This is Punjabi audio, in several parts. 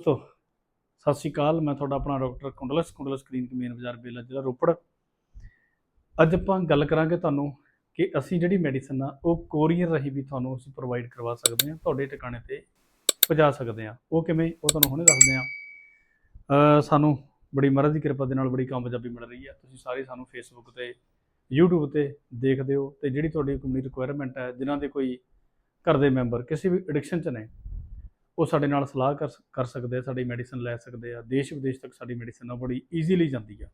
ਦੋਸਤੋ, ਸਤਿ ਸ਼੍ਰੀ ਅਕਾਲ। ਮੈਂ ਤੁਹਾਡਾ ਆਪਣਾ doctor Kundals Kundals clinic main ਬਾਜ਼ਾਰ ਬੇਲਾ, ਜ਼ਿਲ੍ਹਾ ਰੋਪੜ। ਅੱਜ ਆਪਾਂ ਗੱਲ ਕਰਾਂਗੇ ਤੁਹਾਨੂੰ ਕਿ ਅਸੀਂ ਜਿਹੜੀ ਮੈਡੀਸਨ ਆ, ਉਹ ਕੋਰੀਅਰ ਰਾਹੀਂ ਵੀ ਤੁਹਾਨੂੰ ਅਸੀਂ ਪ੍ਰੋਵਾਈਡ ਕਰਵਾ ਸਕਦੇ ਹਾਂ, ਤੁਹਾਡੇ ਟਿਕਾਣੇ ਤੇ ਪਹੁੰਚਾ ਸਕਦੇ ਹਾਂ। ਉਹ ਕਿਵੇਂ, ਉਹ ਤੁਹਾਨੂੰ ਹੁਣੇ ਦੱਸਦੇ ਹਾਂ। ਸਾਨੂੰ ਬੜੀ ਮਹਾਰਾਜ ਦੀ ਕਿਰਪਾ ਦੇ ਨਾਲ ਬੜੀ ਕਾਮਯਾਬੀ ਮਿਲ ਰਹੀ ਹੈ। ਤੁਸੀਂ ਸਾਰੇ ਸਾਨੂੰ ਫੇਸਬੁੱਕ ਤੇ, YouTube ਤੇ ਦੇਖਦੇ ਹੋ ਤੇ ਜਿਹੜੀ ਤੁਹਾਡੀ ਕਮਿਊਨਿਟੀ ਰਿਕੁਆਇਰਮੈਂਟ ਹੈ, ਜਿਨ੍ਹਾਂ ਦੇ ਕੋਈ ਘਰ ਦੇ ਮੈਂਬਰ ਕਿਸੇ ਵੀ ਐਡਿਕਸ਼ਨ ਚ ਨੇ ਉਹ ਸਾਡੇ ਨਾਲ ਸਲਾਹ ਕਰ ਕਰ ਸਕਦੇ ਆ, ਸਾਡੀ ਮੈਡੀਸਨ ਲੈ ਸਕਦੇ ਆ। ਦੇਸ਼ ਵਿਦੇਸ਼ ਤੱਕ ਸਾਡੀ ਮੈਡੀਸਨ ਆ ਬੜੀ ਈਜ਼ੀਲੀ ਜਾਂਦੀ ਆ।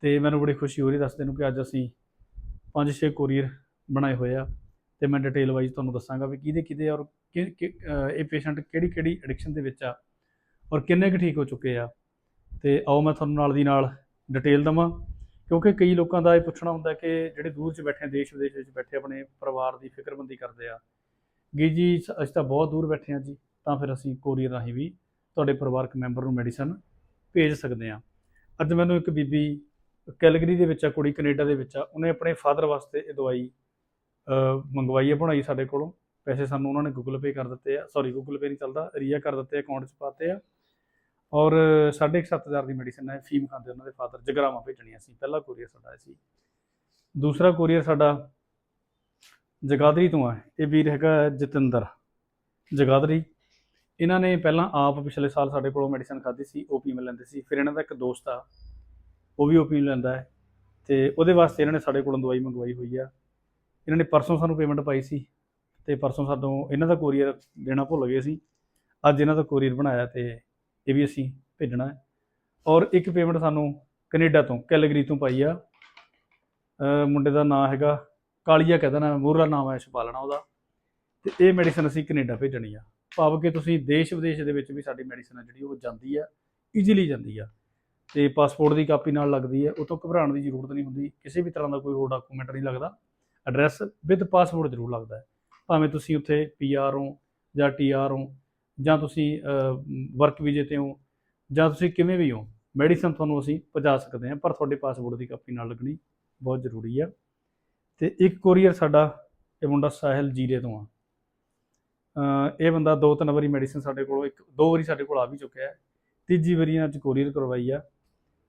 ਤੇ ਮੈਨੂੰ ਬੜੀ ਖੁਸ਼ੀ ਹੋ ਰਹੀ ਦੱਸਦੇ ਨੂੰ ਕਿ ਅੱਜ ਅਸੀਂ 5-6 ਕੋਰੀਅਰ ਬਣਾਏ ਹੋਏ ਆ। ਤੇ ਮੈਂ ਡਿਟੇਲ ਵਾਈਜ਼ ਤੁਹਾਨੂੰ ਦੱਸਾਂਗਾ ਵੀ ਕਿਹਦੇ ਕਿਹਦੇ ਔਰ ਕਿ- ਕਿ- ਇਹ ਪੇਸ਼ੈਂਟ ਕਿਹੜੀ ਕਿਹੜੀ ਐਡਿਕਸ਼ਨ ਦੇ ਵਿੱਚ ਆ ਔਰ ਕਿੰਨੇ ਕੁ ਠੀਕ ਹੋ ਚੁੱਕੇ ਆ। ਤੇ ਆਓ ਮੈਂ ਤੁਹਾਨੂੰ ਨਾਲ ਦੀ ਨਾਲ ਡਿਟੇਲ ਦਵਾਂ, ਕਿਉਂਕਿ ਕਈ ਲੋਕਾਂ ਦਾ ਇਹ ਪੁੱਛਣਾ ਹੁੰਦਾ ਕਿ ਜਿਹੜੇ ਦੂਰ 'ਚ ਬੈਠੇ ਆ, ਦੇਸ਼ ਵਿਦੇਸ਼ ਵਿੱਚ ਬੈਠੇ ਆਪਣੇ ਪਰਿਵਾਰ ਦੀ ਫਿਕਰਬੰਦੀ ਕਰਦੇ ਆ। ਗੀ ਜੀ, ਸ- ਅਸੀਂ ਤਾਂ ਬਹੁਤ ਦੂਰ ਬੈਠੇ ਆ ਜੀ। ਤਾਂ ਫਿਰ ਅਸੀਂ ਕੋਰੀਅਰ ਰਾਹੀਂ ਵੀ ਤੁਹਾਡੇ ਪਰਿਵਾਰਕ ਮੈਂਬਰ ਨੂੰ ਮੈਡੀਸਨ ਭੇਜ ਸਕਦੇ ਹਾਂ। ਅੱਜ ਮੈਨੂੰ ਇੱਕ ਬੀਬੀ ਕੈਲਗਰੀ ਦੇ ਵਿੱਚ ਆ, ਕੁੜੀ ਕੈਨੇਡਾ ਦੇ ਵਿੱਚ ਆ, ਉਹਨੇ ਆਪਣੇ ਫਾਦਰ ਵਾਸਤੇ ਇਹ ਦਵਾਈ ਮੰਗਵਾਈ ਹੈ ਬਣਾਈ ਸਾਡੇ ਕੋਲੋਂ। ਪੈਸੇ ਸਾਨੂੰ ਉਹਨਾਂ ਨੇ ਗੂਗਲ ਪੇ ਕਰ ਦਿੱਤੇ ਆ। ਸੌਰੀ ਗੂਗਲ ਪੇ ਨਹੀਂ ਚੱਲਦਾ ਰੀਆ ਕਰ ਦਿੱਤੇ ਅਕਾਊਂਟ 'ਚ ਪਾਤੇ ਆ। ਔਰ 7.5000 ਦੀ ਮੈਡੀਸਨ ਹੈ, ਫੀਮ ਖਾਂਦੇ ਉਹਨਾਂ ਦੇ ਫਾਦਰ ਜਗਰਾਵਾਂ ਭੇਜਣੀਆਂ ਸੀ, ਪਹਿਲਾ ਕੋਰੀਅਰ ਸਾਡਾ ਇਹ ਸੀ। ਦੂਸਰਾ ਕੋਰੀਅਰ ਸਾਡਾ ਜਗਾਦਰੀ ਤੋਂ ਆ, ਇਹ ਵੀਰ ਹੈਗਾ ਜਤਿੰਦਰ। ਜਗਾਦਰੀ ਇਹਨਾਂ ਨੇ ਪਹਿਲਾਂ ਆਪ ਪਿਛਲੇ ਸਾਲ ਸਾਡੇ ਕੋਲੋਂ ਮੈਡੀਸਨ ਖਾਧੀ ਸੀ ਓਪੀਐਮ ਲੈਂਦੇ ਸੀ। ਫਿਰ ਇਹਨਾਂ ਦਾ ਇੱਕ ਦੋਸਤ ਆ, ਉਹ ਵੀ ਓਪੀਐਮ ਲੈਂਦਾ ਹੈ ਤੇ ਉਹਦੇ ਵਾਸਤੇ ਇਹਨਾਂ ਨੇ ਸਾਡੇ ਕੋਲੋਂ ਦਵਾਈ ਮੰਗਵਾਈ ਹੋਈ ਆ। ਇਹਨਾਂ ਨੇ ਪਰਸੋਂ ਸਾਨੂੰ ਪੇਮੈਂਟ ਪਾਈ ਸੀ ਤੇ ਪਰਸੋਂ ਸਾਨੂੰ ਇਹਨਾਂ ਦਾ ਕੋਰੀਅਰ ਦੇਣਾ ਭੁੱਲ ਗਏ ਸੀ। ਅੱਜ ਇਹਨਾਂ ਦਾ ਕੋਰੀਅਰ ਬਣਾਇਆ ਤੇ ਇਹ ਵੀ ਅਸੀਂ ਭੇਜਣਾ ਹੈ। ਔਰ ਇੱਕ ਪੇਮੈਂਟ ਸਾਨੂੰ ਕੈਨੇਡਾ ਤੋਂ, ਕੈਲਗਰੀ ਤੋਂ ਪਾਈ ਆ। ਮੁੰਡੇ ਦਾ ਨਾਮ ਹੈਗਾ ਕਾਲੀਆ ਕਹਿੰਦਾ ਨਾ ਮੋਹਰਾ ਨਾਮ ਹੈ ਛਪਾਲਣਾ ਉਹਦਾ। ਤੇ ਇਹ ਮੈਡੀਸਨ ਅਸੀਂ ਕੈਨੇਡਾ ਭੇਜਣੀ ਆ। ਭਾਵ ਕਿ ਤੁਸੀਂ ਦੇਸ਼ ਵਿਦੇਸ਼ ਦੇ ਵਿੱਚ ਵੀ ਸਾਡੀ ਮੈਡੀਸਨ ਆ ਜਿਹੜੀ ਉਹ ਜਾਂਦੀ ਆ ਈਜ਼ੀਲੀ ਜਾਂਦੀ ਆ। ਤੇ ਪਾਸਪੋਰਟ ਦੀ ਕਾਪੀ ਨਾਲ ਲੱਗਦੀ ਹੈ ਉਹ ਤੋਂ ਘਬਰਾਉਣ ਦੀ ਜ਼ਰੂਰਤ ਨਹੀਂ ਹੁੰਦੀ, ਕਿਸੇ ਵੀ ਤਰ੍ਹਾਂ ਦਾ ਕੋਈ ਹੋਰ ਡਾਕੂਮੈਂਟ ਨਹੀਂ ਲੱਗਦਾ। ਐਡਰੈਸ ਵਿਦ ਪਾਸਪੋਰਟ ਜ਼ਰੂਰ ਲੱਗਦਾ ਹੈ। ਭਾਵੇਂ ਤੁਸੀਂ ਉੱਥੇ ਪੀਆਰ ਹੋ ਜਾਂ ਟੀਆਰ ਹੋ, ਜਾਂ ਤੁਸੀਂ ਵਰਕ ਵੀਜ਼ੇ ਤੇ ਹੋ, ਜਾਂ ਤੁਸੀਂ ਕਿਵੇਂ ਵੀ ਹੋ ਮੈਡੀਸਨ ਤੁਹਾਨੂੰ ਅਸੀਂ ਪਹੁੰਚਾ ਸਕਦੇ ਹਾਂ, ਪਰ ਤੁਹਾਡੇ ਪਾਸਪੋਰਟ ਦੀ ਕਾਪੀ ਨਾਲ ਲੱਗਣੀ ਬਹੁਤ ਜ਼ਰੂਰੀ ਆ। ਤੇ ਇੱਕ ਕੋਰੀਅਰ ਸਾਡਾ ਇਹ ਮੁੰਡਾ ਸਾਹਿਲ ਜੀਰੇ ਤੋਂ ਆ। ਇਹ ਬੰਦਾ ਦੋ ਤਿੰਨ ਵਾਰੀ ਮੈਡੀਸਨ ਸਾਡੇ ਕੋਲੋਂ, ਇੱਕ ਦੋ ਵਾਰੀ ਸਾਡੇ ਕੋਲ ਆ ਵੀ ਚੁੱਕਿਆ ਹੈ। ਤੀਜੀ ਵਾਰੀ ਇਹਨਾਂ 'ਚ ਕੋਰੀਅਰ ਕਰਵਾਈ ਆ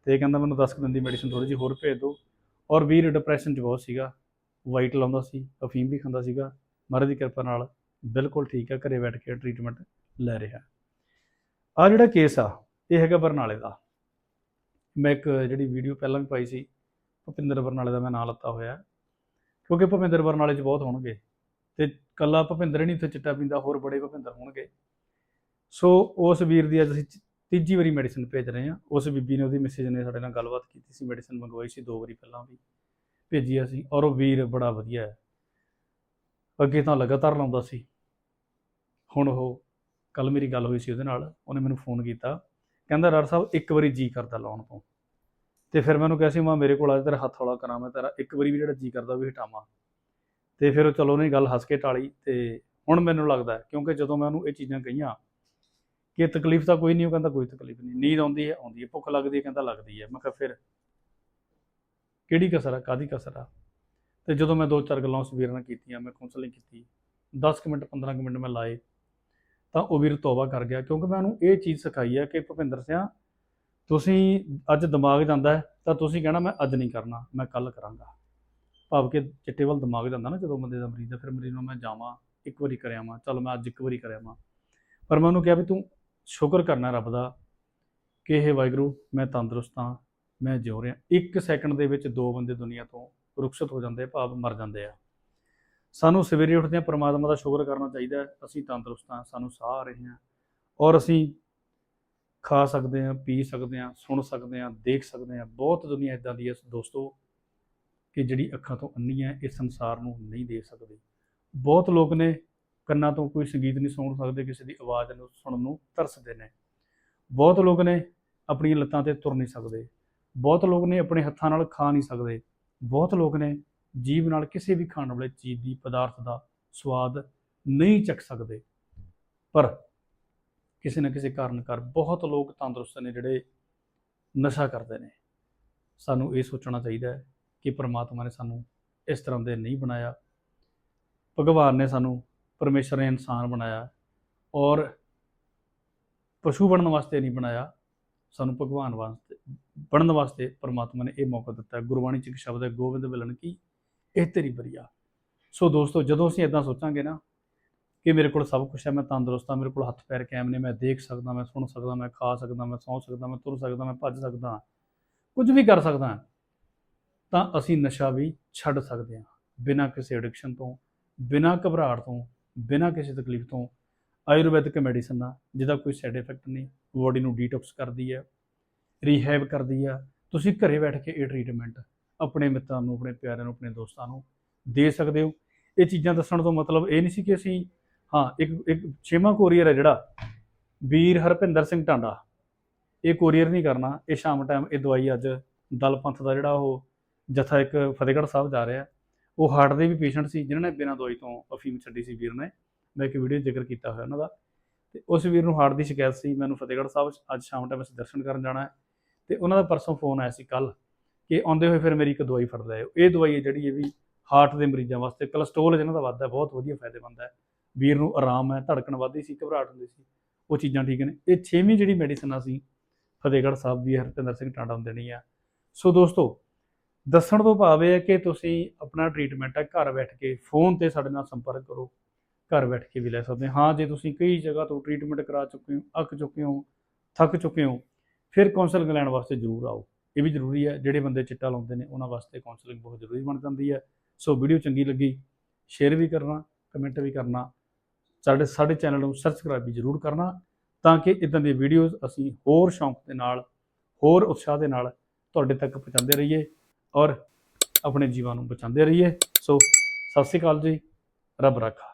ਤੇ ਇਹ ਕਹਿੰਦਾ ਮੈਨੂੰ 10 ਕੁ ਦਿਨ ਦੀ ਮੈਡੀਸਨ ਥੋੜੀ ਜਿਹੀ ਹੋਰ ਭੇਜ ਦਿਓ। ਔਰ ਵੀਰ ਡਿਪਰੈਸ਼ਨ 'ਚ ਬਹੁਤ ਸੀਗਾ। ਵਾਈਟ ਲਾਉਂਦਾ ਸੀ ਅਫੀਮ ਵੀ ਖਾਂਦਾ ਸੀਗਾ। ਮਹਾਰਾਜ ਦੀ ਕਿਰਪਾ ਨਾਲ ਬਿਲਕੁਲ ਠੀਕ ਆ, ਘਰੇ ਬੈਠ ਕੇ ਟ੍ਰੀਟਮੈਂਟ ਲੈ ਰਿਹਾ। ਆ ਜਿਹੜਾ ਕੇਸ ਆ, ਇਹ ਹੈਗਾ ਬਰਨਾਲੇ ਦਾ। ਮੈਂ ਇੱਕ ਜਿਹੜੀ ਵੀਡੀਓ ਪਹਿਲਾਂ ਵੀ ਪਾਈ ਸੀ, ਭੁਪਿੰਦਰ ਬਰਨਾਲੇ ਦਾ ਮੈਂ ਨਾਂ ਲੱਤਾ ਹੋਇਆ। ਕਿਉਂਕਿ ਭੁਪਿੰਦਰ ਬਰਨਾਲੇ 'ਚ ਬਹੁਤ ਹੋਣਗੇ। ਤੇ ਕੱਲਾ ਭੁਪਿੰਦਰ ਹੀ ਨਹੀਂ ਉੱਥੇ ਚਿੱਟਾ ਪੀਂਦਾ, ਹੋਰ ਬੜੇ ਭੁਪਿੰਦਰ ਹੋਣਗੇ। ਸੋ ਉਸ ਵੀਰ ਦੀ ਅੱਜ ਅਸੀਂ ਤੀਜੀ ਵਾਰੀ ਮੈਡੀਸਨ ਭੇਜ ਰਹੇ ਹਾਂ। ਉਸ ਬੀਬੀ ਨੇ, ਉਹਦੀ ਮੈਸੇਜ ਨੇ ਸਾਡੇ ਨਾਲ ਗੱਲਬਾਤ ਕੀਤੀ ਸੀ ਮੈਡੀਸਨ ਮੰਗਵਾਈ ਸੀ ਦੋ ਵਾਰੀ ਪਹਿਲਾਂ ਵੀ। ਭੇਜੀ ਅਸੀਂ, ਔਰ ਉਹ ਵੀਰ ਬੜਾ ਵਧੀਆ ਹੈ। ਅੱਗੇ ਤਾਂ ਲਗਾਤਾਰ ਲਾਉਂਦਾ ਸੀ। ਹੁਣ ਉਹ ਕੱਲ ਮੇਰੀ ਗੱਲ ਹੋਈ ਸੀ ਉਹਦੇ ਨਾਲ, ਉਹਨੇ ਮੈਨੂੰ ਫੋਨ ਕੀਤਾ। ਕਹਿੰਦਾ, ਡਾਕਟਰ ਸਾਹਿਬ, ਇੱਕ ਵਾਰੀ ਜੀ ਕਰਦਾ ਲਾਉਣ ਤੋਂ। ਤੇ ਫਿਰ ਮੈਨੂੰ ਕਿਹਾ ਸੀ, ਮੈਂ, ਮੇਰੇ ਕੋਲ ਆ, ਤੇਰਾ ਹੱਥ ਹੌਲਾ ਕਰਾਂ, ਮੈਂ ਤੇਰਾ ਇੱਕ ਵਾਰੀ ਵੀ ਜਿਹੜਾ ਜੀ ਕਰਦਾ, ਉਹ ਵੀ ਹਟਾਵਾਂ। ਤੇ ਫਿਰ ਚਲੋ ਉਹਨੇ ਗੱਲ ਹੱਸ ਕੇ ਟਾਲੀ ਤੇ ਹੁਣ ਮੈਨੂੰ ਲੱਗਦਾ ਕਿਉਂਕਿ ਜਦੋਂ ਮੈਂ ਉਹਨੂੰ ਇਹ ਚੀਜ਼ਾਂ ਕਹੀਆਂ ਕਿ ਤਕਲੀਫ ਤਾਂ ਕੋਈ ਨਹੀਂ, ਉਹ ਕਹਿੰਦਾ ਕੋਈ ਤਕਲੀਫ ਨਹੀਂ, ਨੀਂਦ ਆਉਂਦੀ ਹੈ ਆਉਂਦੀ ਹੈ, ਭੁੱਖ ਲੱਗਦੀ ਹੈ, ਕਹਿੰਦਾ ਲੱਗਦੀ ਹੈ। ਮੈਂ ਕਿਹਾ ਫਿਰ ਕਿਹੜੀ ਕਸਰ ਆ ਕਾਦੀ ਕਸਰ ਆ? ਤੇ ਜਦੋਂ ਮੈਂ ਦੋ ਚਾਰ ਗੱਲਾਂ ਉਸ ਵੀਰ ਨਾਲ ਕੀਤੀਆਂ, ਮੈਂ ਕਾਉਂਸਲਿੰਗ ਕੀਤੀ 10 ਕੁ ਮਿੰਟ 15 ਕੁ ਮਿੰਟ ਮੈਂ ਲਾਏ, ਤਾਂ ਉਹ ਵੀਰ ਤੋਬਾ ਕਰ ਗਿਆ, ਕਿਉਂਕਿ ਮੈਂ ਉਹਨੂੰ ਇਹ ਚੀਜ਼ ਸਿਖਾਈ ਹੈ ਕਿ ਭੁਪਿੰਦਰ ਸਿਆ, ਤੁਸੀਂ ਅੱਜ ਦਿਮਾਗ ਜਾਂਦਾ ਤਾਂ ਤੁਸੀਂ ਕਹਿਣਾ ਮੈਂ ਅੱਜ ਨਹੀਂ ਕਰਨਾ, ਮੈਂ ਕੱਲ ਕਰਾਂਗਾ। ਭਾਵ ਕਿ ਚਿੱਟੇ ਵੱਲ ਦਿਮਾਗ ਜਾਂਦਾ ਨਾ ਜਦੋਂ ਬੰਦੇ ਦਾ ਮਰੀਜ਼ ਦਾ ਫਿਰ ਮਰੀਜ਼ ਨੂੰ ਮੈਂ ਜਾਵਾਂ ਇੱਕ ਵਾਰੀ ਕਰਿਆ ਵਾਂ ਚਲ ਮੈਂ ਅੱਜ ਇੱਕ ਵਾਰੀ ਕਰਿਆ ਵਾਂ। ਪਰ ਮੈਂ ਉਹਨੂੰ ਕਿਹਾ ਵੀ ਤੂੰ ਸ਼ੁਕਰ ਕਰਨਾ ਰੱਬ ਦਾ ਕਿ ਇਹ ਵਾਹਿਗੁਰੂ ਮੈਂ ਤੰਦਰੁਸਤ ਹਾਂ ਮੈਂ ਜਿਉ ਰਿਹਾ। ਇੱਕ ਸੈਕਿੰਡ ਦੇ ਵਿੱਚ ਦੋ ਬੰਦੇ ਦੁਨੀਆ ਤੋਂ ਰੁਖਸਤ ਹੋ ਜਾਂਦੇ ਆ, ਭਾਵ ਮਰ ਜਾਂਦੇ ਆ। ਸਾਨੂੰ ਸਵੇਰੇ ਉੱਠਦੇ ਆ ਪ੍ਰਮਾਤਮਾ ਦਾ ਸ਼ੁਕਰ ਕਰਨਾ ਚਾਹੀਦਾ ਅਸੀਂ ਤੰਦਰੁਸਤ ਹਾਂ ਸਾਨੂੰ ਸਾਹ ਆ ਰਹੇ ਹਾਂ ਔਰ ਅਸੀਂ ਖਾ ਸਕਦੇ ਹਾਂ ਪੀ ਸਕਦੇ ਹਾਂ ਸੁਣ ਸਕਦੇ ਹਾਂ ਦੇਖ ਸਕਦੇ ਹਾਂ ਬਹੁਤ ਦੁਨੀਆ ਇਦਾਂ ਦੀ ਹੈ ਦੋਸਤੋ। ਕਿ ਜਿਹੜੀ ਅੱਖਾਂ ਤੋਂ ਅੰਨੀ ਹੈ ਇਸ ਸੰਸਾਰ ਨੂੰ ਨਹੀਂ ਦੇ ਸਕਦੀ। ਬਹੁਤ ਲੋਕ ਨੇ, ਕੰਨਾਂ ਤੋਂ ਕੋਈ ਸੰਗੀਤ ਨਹੀਂ ਸੁਣ ਸਕਦੇ, ਕਿਸੇ ਦੀ ਆਵਾਜ਼ ਨੂੰ ਸੁਣਨ ਨੂੰ ਤਰਸਦੇ ਨੇ। ਬਹੁਤ ਲੋਕ ਨੇ, ਆਪਣੀਆਂ ਲੱਤਾਂ ਤੇ ਤੁਰ ਨਹੀਂ ਸਕਦੇ। ਬਹੁਤ ਲੋਕ ਨੇ, ਆਪਣੇ ਹੱਥਾਂ ਨਾਲ ਖਾ ਨਹੀਂ ਸਕਦੇ। ਬਹੁਤ ਲੋਕ ਨੇ ਜੀਵ ਨਾਲ ਕਿਸੇ ਵੀ ਖਾਣ ਵਾਲੇ ਚੀਜ਼ ਦੀ, ਪਦਾਰਥ ਦਾ ਸਵਾਦ ਨਹੀਂ ਚੱਕ ਸਕਦੇ। ਪਰ ਕਿਸੇ ਨਾ ਕਿਸੇ ਕਾਰਨ ਕਰ ਬਹੁਤ ਲੋਕ ਤੰਦਰੁਸਤ ਨੇ, ਜਿਹੜੇ ਨਸ਼ਾ ਕਰਦੇ ਨੇ। ਸਾਨੂੰ ਇਹ ਸੋਚਣਾ ਚਾਹੀਦਾ ਹੈ ਕਿ ਪ੍ਰਮਾਤਮਾ ਨੇ ਸਾਨੂੰ ਇਸ ਤਰ੍ਹਾਂ ਦੇ ਨਹੀਂ ਬਣਾਇਆ। ਭਗਵਾਨ ਨੇ ਸਾਨੂੰ ਪਰਮੇਸ਼ਰ ਨੇ ਇਨਸਾਨ ਬਣਾਇਆ ਔਰ ਪਸ਼ੂ ਬਣਨ ਵਾਸਤੇ ਨਹੀਂ ਬਣਾਇਆ। ਸਾਨੂੰ ਭਗਵਾਨ ਵਾਸਤੇ ਬਣਨ ਵਾਸਤੇ ਪਰਮਾਤਮਾ ਨੇ ਇਹ ਮੌਕਾ ਦਿੱਤਾ। ਗੁਰਬਾਣੀ ਚ ਇੱਕ ਸ਼ਬਦ ਹੈ ਗੋਬਿੰਦ ਮਿਲਣ ਕੀ? ਇਹ ਤੇਰੀ ਬਰੀਆ। ਸੋ ਦੋਸਤੋ ਜਦੋਂ ਅਸੀਂ ਇਦਾਂ ਸੋਚਾਂਗੇ ਨਾ ਕਿ ਮੇਰੇ ਕੋਲ ਸਭ ਕੁਝ ਹੈ ਮੈਂ ਤੰਦਰੁਸਤ ਹਾਂ ਮੇਰੇ ਕੋਲ ਹੱਥ ਪੈਰ ਕਾਇਮ ਨੇ ਮੈਂ ਦੇਖ ਸਕਦਾ ਮੈਂ ਸੁਣ ਸਕਦਾ ਮੈਂ ਖਾ ਸਕਦਾ ਮੈਂ ਸੌਂ ਸਕਦਾ ਮੈਂ ਤੁਰ ਸਕਦਾ ਮੈਂ ਭੱਜ ਸਕਦਾ ਕੁਝ ਵੀ ਕਰ ਸਕਦਾ। ਹਾਂ, ਤਾਂ ਅਸੀਂ ਨਸ਼ਾ ਵੀ ਛੱਡ ਸਕਦੇ ਹਾਂ। ਬਿਨਾਂ ਕਿਸੇ ਐਡਿਕਸ਼ਨ ਤੋਂ, ਬਿਨਾਂ ਘਬਰਾਹਟ ਤੋਂ, ਬਿਨਾਂ ਕਿਸੇ ਤਕਲੀਫ ਤੋਂ ਆਯੁਰਵੈਦਿਕ ਮੈਡੀਸਨ ਆ ਜਿਹਦਾ ਕੋਈ ਸਾਈਡ ਇਫੈਕਟ ਨਹੀਂ ਬੋਡੀ ਨੂੰ ਡੀਟੌਕਸ ਕਰਦੀ ਹੈ ਰੀਹੈਬ ਕਰਦੀ ਆ ਤੁਸੀਂ ਘਰੇ ਬੈਠ ਕੇ ਇਹ ਟ੍ਰੀਟਮੈਂਟ ਆਪਣੇ ਮਿੱਤਰਾਂ ਨੂੰ, ਆਪਣੇ ਪਿਆਰਿਆਂ ਨੂੰ, ਆਪਣੇ ਦੋਸਤਾਂ ਨੂੰ ਦੇ ਸਕਦੇ ਹੋ। ਇਹ ਚੀਜ਼ਾਂ ਦੱਸਣ ਤੋਂ ਮਤਲਬ ਇਹ ਨਹੀਂ ਸੀ ਕਿ ਅਸੀਂ, ਹਾਂ, ਇੱਕ ਇੱਕ ਛੇਵਾਂ ਕੋਰੀਅਰ ਹੈ ਜਿਹੜਾ, ਵੀਰ ਹਰਪਿੰਦਰ ਸਿੰਘ ਟਾਂਡਾ। ਇਹ ਕੋਰੀਅਰ ਨਹੀਂ ਕਰਨਾ। ਇਹ ਸ਼ਾਮ ਟਾਈਮ ਇਹ ਦਵਾਈ ਅੱਜ ਦਲ ਪੰਥ ਦਾ ਜਿਹੜਾ ਉਹ ਜਥਾ ਇੱਕ ਫਤਿਹਗੜ੍ਹ ਸਾਹਿਬ ਜਾ ਰਿਹਾ। ਉਹ ਹਾਰਟ ਦੇ ਵੀ ਪੇਸ਼ੈਂਟ ਸੀ, ਜਿਨ੍ਹਾਂ ਨੇ ਬਿਨਾਂ ਦਵਾਈ ਤੋਂ ਅਫੀਮ ਛੱਡੀ ਸੀ ਵੀਰ ਨੇ। ਮੈਂ ਇੱਕ ਵੀਡੀਓ ਜ਼ਿਕਰ ਕੀਤਾ ਹੋਇਆ ਉਹਨਾਂ ਦਾ। ਤੇ ਉਸ ਵੀਰ ਨੂੰ ਹਾਰਟ ਦੀ ਸ਼ਿਕਾਇਤ ਸੀ, ਮੈਨੂੰ ਫਤਿਹਗੜ੍ਹ ਸਾਹਿਬ ਅੱਜ ਸ਼ਾਮ ਟਾਈਮ ਅਸੀਂ ਦਰਸ਼ਨ ਕਰਨ ਜਾਣਾ ਹੈ। ਤੇ ਉਹਨਾਂ ਦਾ ਪਰਸੋਂ ਫੋਨ ਆਇਆ ਸੀ ਕੱਲ ਕਿ ਆਉਂਦੇ ਹੋਏ ਫਿਰ ਮੇਰੀ ਇੱਕ ਦਵਾਈ ਫੜ ਲਿਆਓ ਇਹ ਦਵਾਈ ਹੈ ਜਿਹੜੀ ਇਹ ਵੀ ਹਾਰਟ ਦੇ ਮਰੀਜ਼ਾਂ ਵਾਸਤੇ ਕੋਲੇਸਟ੍ਰੋਲ ਜਿਹਨਾਂ ਦਾ ਵੱਧਦਾ, ਬਹੁਤ ਵਧੀਆ ਫਾਇਦੇਮੰਦ ਹੈ। ਵੀਰ ਨੂੰ ਆਰਾਮ ਹੈ, ਧੜਕਣ ਵੱਧਦੀ ਸੀ, ਘਬਰਾਹਟ ਹੁੰਦੀ ਸੀ। ਉਹ ਚੀਜ਼ਾਂ ਠੀਕ ਨੇ। ਇਹ ਛੇਵੀਂ ਜਿਹੜੀ ਮੈਡੀਸਨ ਅਸੀਂ ਫਤਿਹਗੜ੍ਹ ਸਾਹਿਬ ਦੀ ਹਰਪਿੰਦਰ ਸਿੰਘ ਟਾਂਡਾ ਨੂੰ ਦੇਣੀ ਆ। ਸੋ ਦੋਸਤੋ ਦੱਸਣ ਤੋਂ ਭਾਵ ਇਹ ਹੈ ਕਿ ਤੁਸੀਂ ਆਪਣਾ ਟ੍ਰੀਟਮੈਂਟ ਹੈ, ਘਰ ਬੈਠ ਕੇ ਫੋਨ ਤੇ ਸਾਡੇ ਨਾਲ ਸੰਪਰਕ ਕਰੋ, ਘਰ ਬੈਠ ਕੇ ਵੀ ਲੈ ਸਕਦੇ ਹਾਂ। ਜੇ ਤੁਸੀਂ ਕਈ ਜਗ੍ਹਾ ਤੋਂ ਟ੍ਰੀਟਮੈਂਟ ਕਰਾ ਚੁੱਕੇ ਹੋ, ਅੱਕ ਚੁੱਕੇ ਹੋ, ਥੱਕ ਚੁੱਕੇ ਹੋ, ਫਿਰ ਕਾਉਂਸਲਿੰਗ ਲੈਣ ਵਾਸਤੇ ਜ਼ਰੂਰ ਆਓ। ਇਹ ਵੀ ਜ਼ਰੂਰੀ ਹੈ, ਜਿਹੜੇ ਬੰਦੇ ਚਿੱਟਾ ਲਾਉਂਦੇ ਨੇ, ਉਹਨਾਂ ਵਾਸਤੇ ਕਾਉਂਸਲਿੰਗ ਬਹੁਤ ਜ਼ਰੂਰੀ ਬਣ ਜਾਂਦੀ ਹੈ। ਸੋ ਵੀਡੀਓ ਚੰਗੀ ਲੱਗੀ ਸ਼ੇਅਰ ਵੀ ਕਰਨਾ ਕਮੈਂਟ ਵੀ ਕਰਨਾ, ਸਾਡੇ ਸਾਡੇ ਚੈਨਲ ਨੂੰ ਸਬਸਕ੍ਰਾਈਬ ਵੀ ਜ਼ਰੂਰ ਕਰਨਾ, ਤਾਂ ਕਿ ਇਦਾਂ ਦੀਆਂ ਵੀਡੀਓਜ਼ ਅਸੀਂ ਹੋਰ ਸ਼ੌਂਕ ਦੇ ਨਾਲ, ਹੋਰ ਉਤਸ਼ਾਹ ਦੇ ਨਾਲ ਤੁਹਾਡੇ ਤੱਕ ਪਹੁੰਚਾਉਂਦੇ ਰਹੀਏ। ਔਰ ਆਪਣੇ ਜੀਵਾਂ ਨੂੰ ਬਚਾਉਂਦੇ ਰਹੀਏ। ਸੋ ਸਤਿ ਸ਼੍ਰੀ ਅਕਾਲ ਜੀ। ਰੱਬ ਰਾਖਾ।